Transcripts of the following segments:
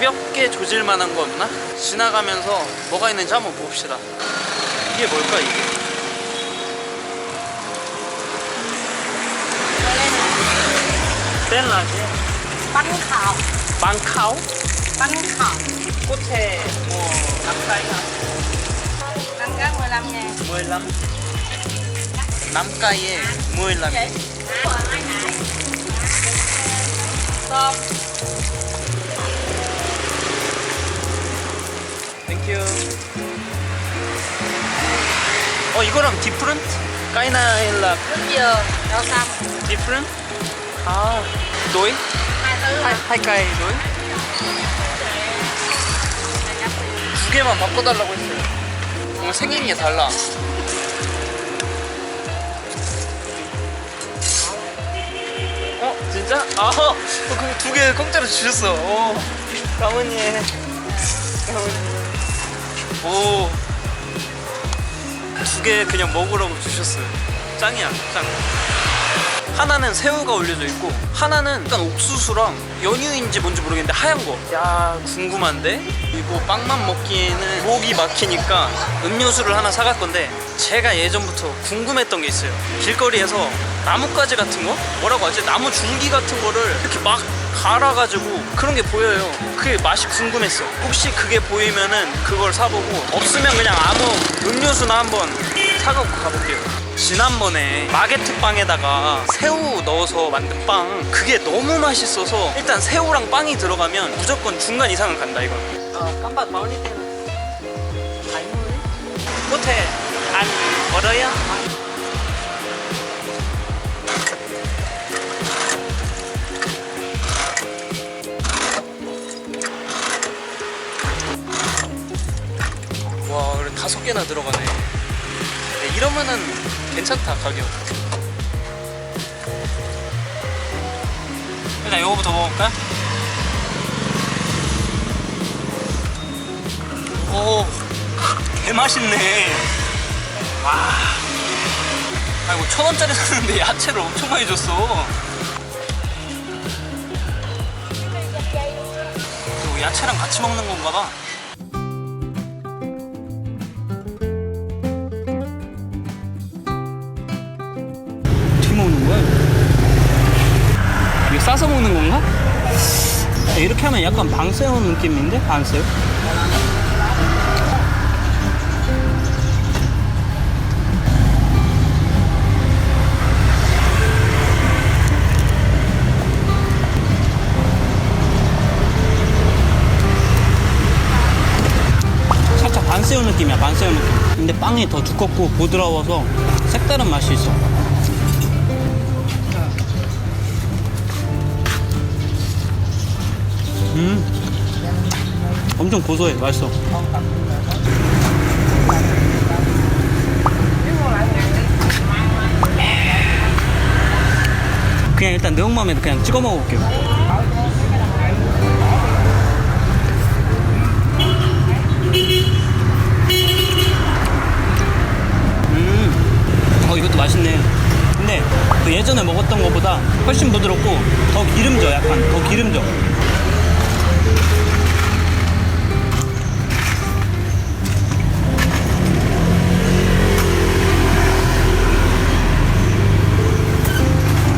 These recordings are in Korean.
가볍게 조질 만한 거 없나? 지나가면서 뭐가 있는지 한번 봅시다. 이게 뭘까 이게? khọt Có thể mua nắm cây hả? bánh cá 15 ngàn 15 Nắm cây 15 tôm You 어 이거랑 different? 까이나일라 đậu xanh different? 아 hai thứ hai cây đối? 두 개만 바꿔달라고 했어요 어, 생긴 게 달라 어? 진짜? 아, 어, 그럼 두개 공짜로 주셨어. 오, 가문이. 가문이. 오. 두 개 그냥 먹으라고 주셨어요. 짱이야, 짱. 하나는 새우가 올려져 있고 하나는 약간 옥수수랑 연유인지 뭔지 모르겠는데 하얀 거. 야 궁금한데? 이거 빵만 먹기에는 목이 막히니까 음료수를 하나 사갈 건데 제가 예전부터 궁금했던 게 있어요. 길거리에서 나뭇가지 같은 거? 뭐라고 하지? 나무 줄기 같은 거를 이렇게 막 갈아가지고 그런 게 보여요. 그게 맛이 궁금했어. 혹시 그게 보이면은 그걸 사보고 없으면 그냥 아무 음료수나 한번 사갖고 가볼게요. 지난번에 마게트 빵에다가 새우 넣어서 만든 빵 그게 너무 맛있어서 일단 새우랑 빵이 들어가면 무조건 중간 이상은 간다 이건 어, 깜빡 마을리 때는 호텔 안 얼어요? 와 그래 다섯 개나 들어가네 네, 이러면은 괜찮다 가격 일단 요거부터 먹어볼까? 오 개맛있네 와 아이고 천 원짜리 샀는데 야채를 엄청 많이 줬어 그리고 야채랑 같이 먹는 건가 봐 어떻게 먹는 거야? 이거 싸서 먹는 건가? 이렇게 하면 약간 방새우 느낌인데? 방새우? 새우 느낌이야 반새우 느낌. 근데 빵이 더 두껍고 부드러워서 색다른 맛이 있어. 음. 엄청 고소해 맛있어. 그냥 일단 매운맛에 그냥 찍어 먹어볼게요 훨씬 부드럽고 더 기름져, 약간 더 기름져.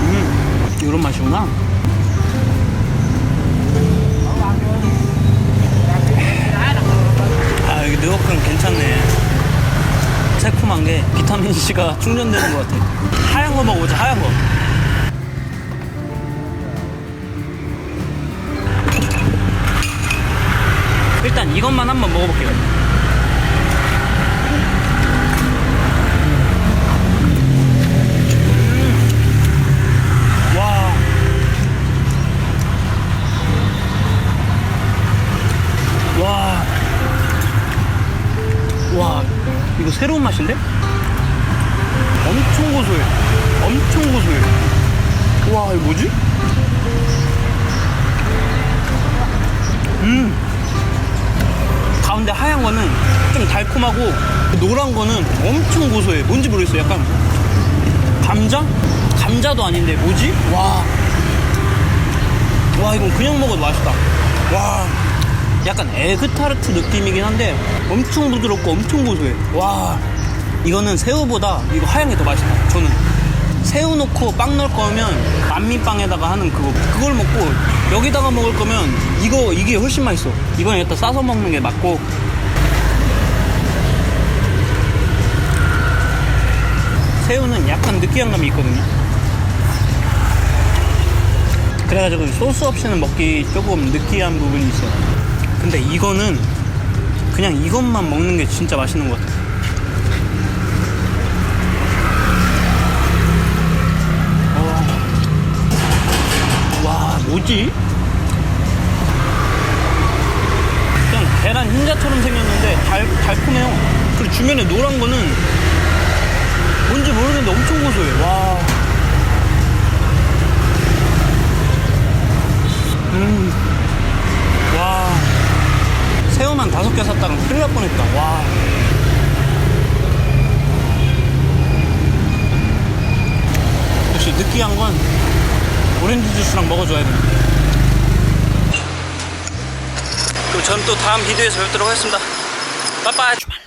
음, 이런 맛이구나. 아 여기 느워크는 괜찮네. 새콤한 게 비타민 C가 충전되는 것 같아. 하얀 거 먹어보자, 한번 먹어볼게요. 음. 이거 새로운 맛인데? 엄청 고소해 엄청 고소해 와 이거 뭐지? 음 가운데 하얀 거는 좀 달콤하고 노란 거는 엄청 고소해 뭔지 모르겠어 약간 감자? 감자도 아닌데 뭐지? 와. 와 이건 그냥 먹어도 맛있다 와 약간 에그타르트 느낌이긴 한데 엄청 부드럽고 엄청 고소해. 와, 이거는 새우보다 이거 하얀 게 더 맛있다. 저는 새우 넣고 빵 넣을 거면 만미빵에다가 하는 그거 그걸 먹고 여기다가 먹을 거면 이거 이게 훨씬 맛있어. 이건 일단 싸서 먹는 게 맞고. 새우는 약간 느끼한 감이 있거든요. 그래가지고 소스 없이는 먹기 조금 느끼한 부분이 있어. 근데 이거는 그냥 이것만 먹는 게 진짜 맛있는 것 같아. 어. 와, 뭐지? 그냥 계란 흰자처럼 생겼는데 달, 달콤해요. 그리고 주변에 노란 거는 뭔지 모르겠는데 엄청 고소해. 와. 음. 와. 새우만 다섯 개 샀다가 큰일 날 뻔했다. 와. 역시 느끼한 건 오렌지 주스랑 먹어줘야 돼. 그럼 전 또 다음 비디오에서 뵙도록 하겠습니다. 빠빠이.